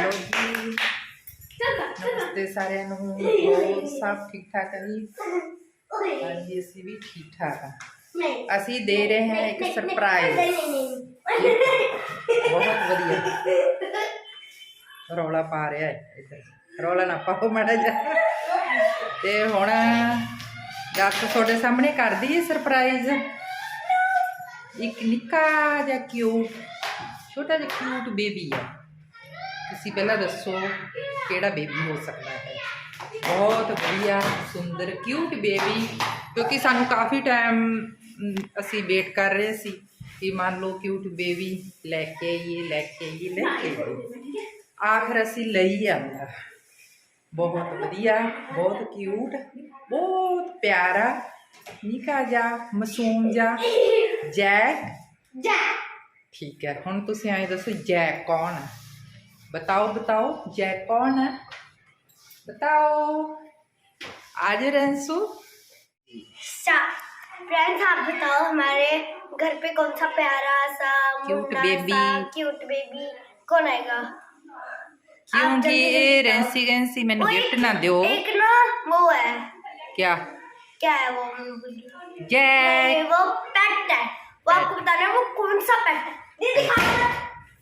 Hello ਜੀ। ਨਮਸਤੇ ਸਾਰਿਆਂ ਨੂੰ। ਹੋਰ ਸਭ ਠੀਕ ਠਾਕ ਹੈ ਜੀ ਹਾਂਜੀ ਅਸੀਂ ਵੀ ਠੀਕ ਠਾਕ ਆ ਅਸੀਂ ਦੇ ਰਹੇ ਹਾਂ ਇੱਕ ਸਰਪ੍ਰਾਈਜ਼ ਬਹੁਤ ਵਧੀਆ। ਰੌਲਾ ਪਾ ਰਿਹਾ ਹੈ ਇੱਧਰ। ਰੌਲਾ ਨਾ ਪਾਓ ਮਾੜਾ ਜਿਹਾ। ਤੇ ਹੁਣ ਜੱਸ ਤੁਹਾਡੇ ਸਾਹਮਣੇ ਕਰਦੀ ਹੈ ਸਰਪ੍ਰਾਈਜ਼ ਇੱਕ ਨਿੱਕਾ ਜਿਹਾ ਕਿਊਟ ਛੋਟਾ ਜਿਹਾ ਕਿਊਟ ਬੇਬੀ ਹੈ ਤੁਸੀਂ ਪਹਿਲਾਂ ਦੱਸੋ ਕਿਹੜਾ ਬੇਬੀ ਹੋ ਸਕਦਾ ਹੈ? ਬਹੁਤ ਵਧੀਆ ਸੁੰਦਰ ਕਿਊਟ ਬੇਬੀ ਕਿਉਂਕਿ ਸਾਨੂੰ ਕਾਫੀ ਟਾਈਮ ਅਸੀਂ ਵੇਟ ਕਰ ਰਹੇ ਸੀ ਕਿ ਮੰਨ ਲਓ ਕਿਊਟ ਬੇਬੀ ਲੈ ਕੇ ਆਈਏ ਲੈ ਕੇ ਆਈਏ ਲੈ ਕੇ ਆਈਏ। ਆਖਰ ਅਸੀਂ ਲਈ ਆਂਦਾ। ਬਹੁਤ ਵਧੀਆ ਬਹੁਤ ਕਿਊਟ ਬਹੁਤ ਪਿਆਰਾ ਨਿੱਕਾ ਜਿਹਾ ਮਾਸੂਮ ਜਿਹਾ ਜੈਕ। ਠੀਕ ਹੈ ਹੁਣ ਤੁਸੀਂ ਆਏ ਦੱਸੋ ਜੈਕ ਕੌਣ ਹੈ? बताओ बताओ जय कौन है? बताओ। आज रंसू फ्रेंड्स आप बताओ हमारे घर पे कौन सा प्यारा सा baby. सा क्यूट बेबी कौन आएगा? क्योंकि रेंसी रेंसी मैंने गिफ्ट ना दो एक ना वो है। क्या? क्या है वो। जय। वो पेट है। वो आपको बताना है वो कौन सा पेट है? दीदी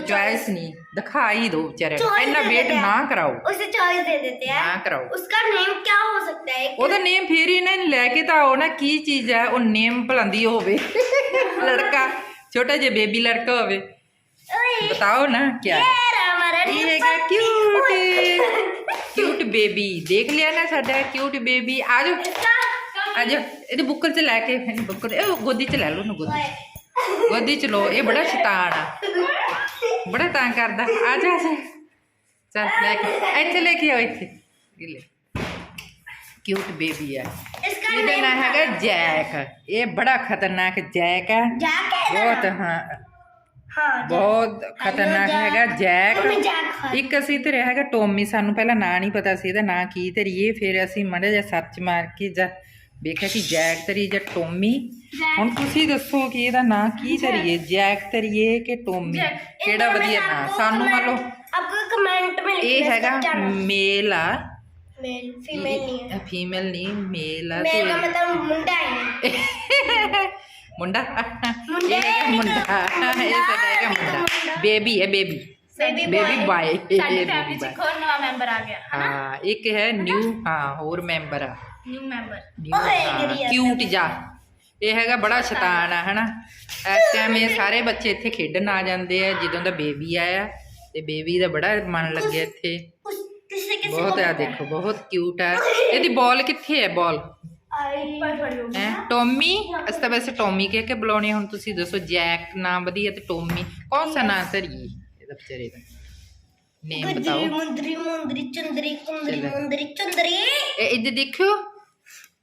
ਚੁਆਇਸ ਨਹੀਂ ਦਿਖਾਈ ਦੋ ਵਿਚਾਰੇ ਨੂੰ Choice ਇੰਨਾ दे ਵੇਟ देते हैं। ਨਾ ਕਰਾਓ उसे चॉइस दे देते हैं ਨਾ ਕਰਾਓ उसका नेम क्या हो सकता है ਉਹਦਾ ਨੇਮ ਫੇਰ ਹੀ ਇਹਨਾਂ ਨੇ ਲੈ ਕੇ ਤਾਂ ਆਓ ਨਾ ਕੀ ਚੀਜ਼ ਹੈ ਉਹ ਨੇਮ ਭਲੰਦੀ ਹੋਵੇ ਲੜਕਾ ਛੋਟਾ ਜਿਹਾ ਬੇਬੀ ਲੜਕਾ ਹੋਵੇ ओए, ਬਤਾਓ ਨਾ ਕੀ ਹੈ ये रहा हमारा ਇਹ name ਹੈਗਾ puppy। ਕਿਊਟ ओए, ਕਿਊਟ ਬੇਬੀ ਦੇਖ ਲਿਆ ਨਾ ਸਾਡਾ ਕਿਊਟ ਬੇਬੀ ਆ ਜਾਓ इसका ਆ ਜਾਓ ਇਹਦੇ ਬੁੱਕਲ 'ਚ ਲੈ ਕੇ ਇਹਨੂੰ ਬੁੱਕਲ ਇਹ ਗੋਦੀ 'ਚ ਲੈ ਲਓ ਨਾ ਗੋਦੀ 'ਚ। ਗੋਦੀ 'ਚ ਲਓ ਇਹ ਬੜਾ ਸ਼ੈਤਾਨ ਆ ਬੜਾ ਤੰਗ ਕਰਦਾ। ਆ ਜਾ ਜਾ। ਚੱਲ ਲੈ ਕੇ। ਇੱਥੇ ਲੈ ਕੇ ਆਓ ਇੱਥੇ। ਲੈ। ਕਿਊਟ ਬੇਬੀ ਹੈ ਇਹਦਾ ਨਾਮ ਹੈਗਾ ਜੈਕ। ਇਹ ਬੜਾ ਖਤਰਨਾਕ ਜੈਕ ਹੈ ਬਹੁਤ ਹਾਂ। ਬਹੁਤ ਖਤਰਨਾਕ ਹੈਗਾ ਜੈਕ। ਇੱਕ ਅਸੀਂ ਤੇ ਰਿਹਾ ਹੈਗਾ ਟੋਮੀ। ਸਾਨੂੰ ਪਹਿਲਾਂ ਨਾਂ ਨਹੀਂ ਪਤਾ ਸੀ ਇਹਦਾ ਨਾਂ ਕੀ ਧਰੀਏ। ਫਿਰ ਅਸੀਂ ਮੜੇ ਜਿਹਾ ਸਰਚ ਮਾਰ ਕੇ ਜਾ ਵੇਖਿਆ ਕਿ ਜੈਕ ਤਰੀ ਜਾਂ ਟੋਮੀ? ਹੁਣ ਤੁਸੀਂ ਦੱਸੋ ਕਿ ਇਹਦਾ ਨਾਂ ਕੀ ਧਰੀਏ? ਜੈਕ ਧਰੀਏ ਕਿ ਟੋਮੀ? ਕਿਹੜਾ ਵਧੀਆ ਨਾਂ? ਸਾਨੂੰ ਮੰਨ ਲਓ ਆਪਕੋ ਕਮੈਂਟ ਮੇ ਇਹ ਹੈਗਾ ਮੇਲ ਆ। ਮੇਲ ਫੀਮੇਲ ਨਹੀਂ ਹੈ। ਫੀਮੇਲ ਨਹੀਂ ਮੇਲ ਆ ਮੇਲ ਦਾ ਮਤਲਬ ਮੁੰਡਾ ਹੀ ਮੁੰਡਾ? ਮੁੰਡਾ ਮੁੰਡਾ। ਇਹ ਸਦਾ ਮੁੰਡਾ। ਬੇਬੀ ਹੈ ਬੇਬੀ। ਬੇਬੀ ਬॉय ਸਾਡੀ ਫੈਮਿਲੀ ਚ ਹੋਰ ਨਵਾਂ ਮੈਂਬਰ ਆ ਗਿਆ ਹਾਂ ਇੱਕ ਹੈ ਨਿਊ ਹਾਂ ਹੋਰ ਮੈਂਬਰ ਆ। ਨਿਊ ਮੈਂਬਰ ਓਏ ਕਿਊਟ ਜਾ। ਇਹ ਹੈਗਾ ਬੜਾ ਸ਼ੈਤਾਨ ਆ ਹਨਾ? ਇਸ ਟਾਈਮ ਇਹ ਸਾਰੇ ਬੱਚੇ ਇੱਥੇ ਖੇਡਣ ਆ ਜਾਂਦੇ ਆ ਜਦੋਂ ਦਾ ਬੇਬੀ ਆਇਆ ਤੇ ਬੇਬੀ ਦਾ ਬੜਾ ਮਨ ਲੱਗਿਆ ਇੱਥੇ। ਬਹੁਤ ਆ ਦੇਖੋ ਬਹੁਤ ਕਿਊਟ ਆ। ਇਹਦੀ ਬਾਲ ਕਿੱਥੇ ਹੈ ਬਾਲ ਟੋਮੀ ਅਸਤਾ ਵੈਸੇ ਟੋਮੀ ਕਹਿ ਕੇ ਬੁਲਾਉਣੀ ਹੁਣ ਤੁਸੀਂ ਦੱਸੋ ਜੈਕ ਨਾਮ ਵਧੀਆ ਤੇ ਟੋਮੀ ਕੌਣ ਸਾ ਨਾਮ ਸਰੀਏ ਇਹਦਾ ਬਚਾਰੇ ਦਾ। ਨੇਮ ਬਤਾਓ। ਗੁੰਦਰੀ ਮੁੰਦਰੀ ਚੰਦਰੀ ਕੁੰਦਰੀ ਮੁੰਦਰੀ ਚੰਦਰੀ। ਇਹ ਇੱਧਰ ਦੇਖਿਓ।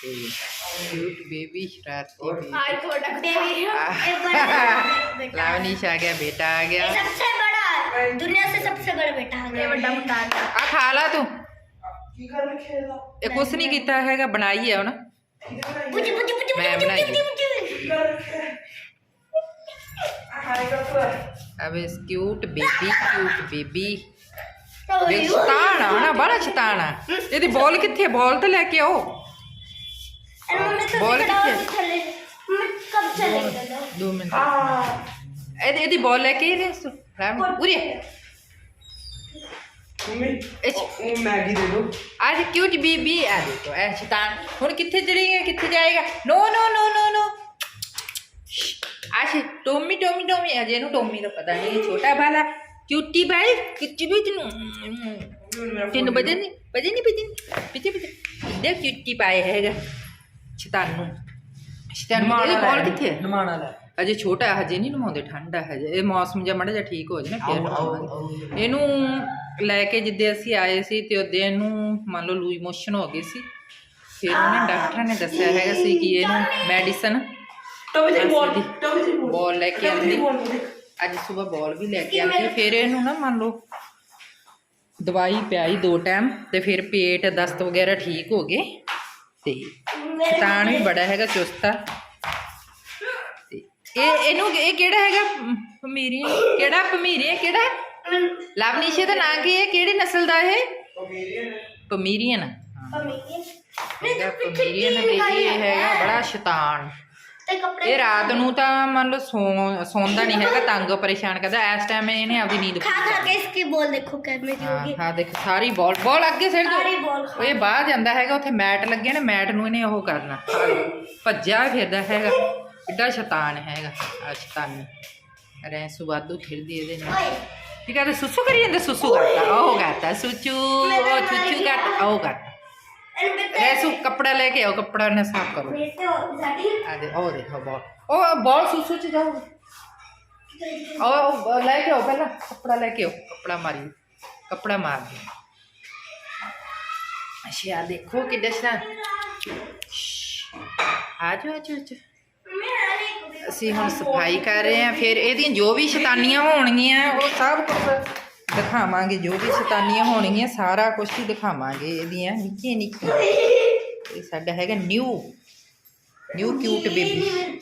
ਤੇ ਕਿਊਟ ਬੇਬੀ ਸ਼ਰਾਰਤੀ baby। ਆਈ ਤੁਹਾਡਾ बेबी एक बड़ा बेटा ਲਾਵਨੀਸ਼ ਆ ਗਿਆ ਬੇਟਾ ਆ ये ਗਿਆ सबसे बड़ा दुनिया से सबसे बड़ा बेटा आ ਇਹ गया ਵੱਡਾ ਮੁੰਡਾ ਆ ਗਿਆ ਆ ਖਾ ਲਾ ਤੂੰ ਇਹ ਕੁਛ ਨਹੀਂ ਕੀਤਾ ਹੈਗਾ ਬਣਾਈ ਹੈ ਹੁਣ बुझ बुझ बुझ मैं बुझ बनाई बुझ बुझ ਅਬੇ ਕਿਊਟ ਬੇਬੀ ਕਿਊਟ ਬੇਬੀ ओए, ਵੇ ਸ਼ਤਾਨ ਆ ਨਾ ਬੜਾ ਸ਼ਤਾਨ ਆ ਇਹਦੀ ਬਾਲ ਕਿੱਥੇ ਬਾਲ ਤੇ ਲੈ ਕੇ ਆਓ बॉल दो मिनट। यदि यदि बॉल है के रे राम उरी मम्मी मैगी दे आ दे तो, ऐ शैतान। हुन किथे चलेगा किथे जाएगा? No no no no no. आज Tommy Tommy Tommy. Ajay no Tommy का पता नहीं छोटा भाला। क्यूटी भाई क्यूटी भी तीनों बजे नहीं बजे नहीं बजे पीछे पीछे देख क्यूटी पाए है। ਸ਼ਤਾਨੂ ਸ਼ਤਾਨੂ ਇਹ ਬੋਲ ਕਿੱਥੇ ਹੈ? ਨਮਾਣਾ ਲੈ। ਅਜੇ ਛੋਟਾ ਹੈ ਹਜੇ ਨਹੀਂ ਨਮਾਉਂਦੇ ਠੰਡਾ ਹੈ ਹਜੇ। ਇਹ ਮੌਸਮ ਜਿਹਾ ਮਾੜਾ ਜਿਹਾ ਠੀਕ ਹੋ ਨਾ ਫਿਰ ਨਮਾਵਾਂਗੇ। ਇਹਨੂੰ ਲੈ ਕੇ ਜਿੱਦੇ ਅਸੀਂ ਆਏ ਸੀ ਤੇ ਉਹਦੇ ਇਹਨੂੰ ਮੰਨ ਲਓ ਲੂਜ ਮੋਸ਼ਨ ਹੋ ਗਈ ਸੀ। ਫਿਰ ਉਹਨੇ ਡਾਕਟਰ ਨੇ ਦੱਸਿਆ ਹੈਗਾ ਸੀ ਕਿ ਇਹਨੂੰ ਮੈਡੀਸਨ ਟੋਬੀ ਤੇ ਬੋਲ ਟੋਬੀ ਤੇ ਬੋਲ। ਬੋਲ ਲੈ ਕੇ ਆਂਦੀ। ਅੱਜ ਸਵੇਰ ਬੋਲ ਵੀ ਲੈ ਕੇ ਆਂਦੀ। ਫਿਰ ਇਹਨੂੰ ਨਾ ਮੰਨ ਲਓ ਦਵਾਈ ਪਿਆਈ ਦੋ ਟਾਈਮ ਤੇ ਫਿਰ ਪੇਟ ਦਸਤ ਵਗੈਰਾ ਠੀਕ ਹੋ ਗਏ। ਤੇ ਸ਼ਤਾਨ ਵੀ ਬੜਾ ਹੈਗਾ ਚੁਸਤਾ ਤੇ ਇਹ ਇਹਨੂੰ ਇਹ ਕਿਹੜਾ ਹੈਗਾ? ਪਮੀਰੀ। ਕਿਹੜਾ ਪਮੀਰੀ ਕਿਹੜਾ? ਲਵਨੀਸ਼ੇ ਦਾ ਨਾਂ ਕੀ ਹੈ? ਕਿਹੜੀ ਨਸਲ ਦਾ ਇਹ? ਪਮੀਰੀਅਨ। ਹਾਂ। ਇਹਦਾ ਪਮੀਰੀਅਨ ਬੇਬੀ ਇਹ ਹੈਗਾ? ਬੜਾ ਸ਼ੈਤਾਨ। ਤੇ ਕੱਪੜੇ ਇਹ ਰਾਤ ਨੂੰ ਤਾਂ ਮੰਨ ਲਓ ਸੌਂਦਾ ਨਹੀਂ ਹੈਗਾ ਤੰਗ ਪਰੇਸ਼ਾਨ ਕਰਦਾ ਇਸ ਟਾਈਮ ਇਹਨੇ ਆਪਦੀ ਨੀਂਦ ਖਾ ਖਾ ਕੇ ਇਸਕੀ ਬੋਲ ਦੇਖੋ ਕਿਵੇਂ ਦੀ ਹੋਗੀ। ਹਾਂ ਦੇਖ ਸਾਰੀ ਬਾਲ ਬਾਲ ਅੱਗੇ ਸਿਰ ਸਾਰੀ ਬਾਲ ਬਾਹਰ ਜਾਂਦਾ ਹੈਗਾ ਉੱਥੇ ਮੈਟ ਲੱਗੇ ਨੇ ਮੈਟ ਨੂੰ ਇਹਨੇ ਉਹ ਕਰਨਾ। ਭੱਜਿਆ ਫਿਰਦਾ ਹੈਗਾ ਕਿੱਡਾ ਸ਼ੈਤਾਨ ਹੈਗਾ। ਆ ਸ਼ੈਤਾਨੀ। ਰੈਂਸੂ ਵਾਧੂ ਖੇਡਦੀ ਇਹਦੇ ਨਾਲ। ਠੀਕ ਹੈ ਤੇ ਸੁਸੂ ਕਰੀ ਜਾਂਦੇ ਸੁਸੂ ਕਰਤਾ ਉਹ ਕਰਤਾ ਸੁਚੂ ਉਹ ਚੁੱਚੂ ਕਰਤਾ ਉਹ ਕਰਤਾ। एंड बेटे ਰੈਂਸੂ ਕੱਪੜਾ ਲੈ ਕੇ ਆਓ ਕੱਪੜਾ ਨਾ ਸਾਫ਼ ਕਰੋ वैसे हो जाती ਆ ਦੇ ਉਹ ਦੇਖੋ ਬਾਲ ਉਹ ਬਾਲ ਸੁਸੂ ਚ ਜਾਓ ਉਹ ਉਹ ਲੈ ਕੇ ਆਓ ਪਹਿਲਾਂ ਕੱਪੜਾ ਲੈ ਕੇ ਆਓ ਕੱਪੜਾ ਮਾਰੀ ਕੱਪੜਾ ਮਾਰ ਦੇ ਅੱਛਾ ਦੇਖੋ ਕਿੱਡਾ ਸ਼ਾਨ ਆ ਜਾਓ ਆ ਜਾਓ ਆ ਜਾਓ। मैं अरे ਅਸੀਂ ਹੁਣ ਸਫਾਈ ਕਰ ਰਹੇ ਹਾਂ ਫਿਰ ਇਹਦੀਆਂ ਜੋ ਵੀ ਸ਼ੈਤਾਨੀਆਂ ਹੋਣਗੀਆਂ ਉਹ ਸਭ ਕੁਝ ਦਿਖਾਵਾਂਗੇ ਜੋ ਵੀ ਸ਼ੈਤਾਨੀਆਂ ਹੋਣਗੀਆਂ ਸਾਰਾ ਕੁਝ ਹੀ ਦਿਖਾਵਾਂਗੇ ਇਹਦੀਆਂ ਨਿੱਕੀਆਂ ਨਿੱਕੀਆਂ ਇਹ ਸਾਡਾ ਹੈਗਾ ਨਿਊ ਨਿਊ ਕਿਊਟ ਬੇਬੀ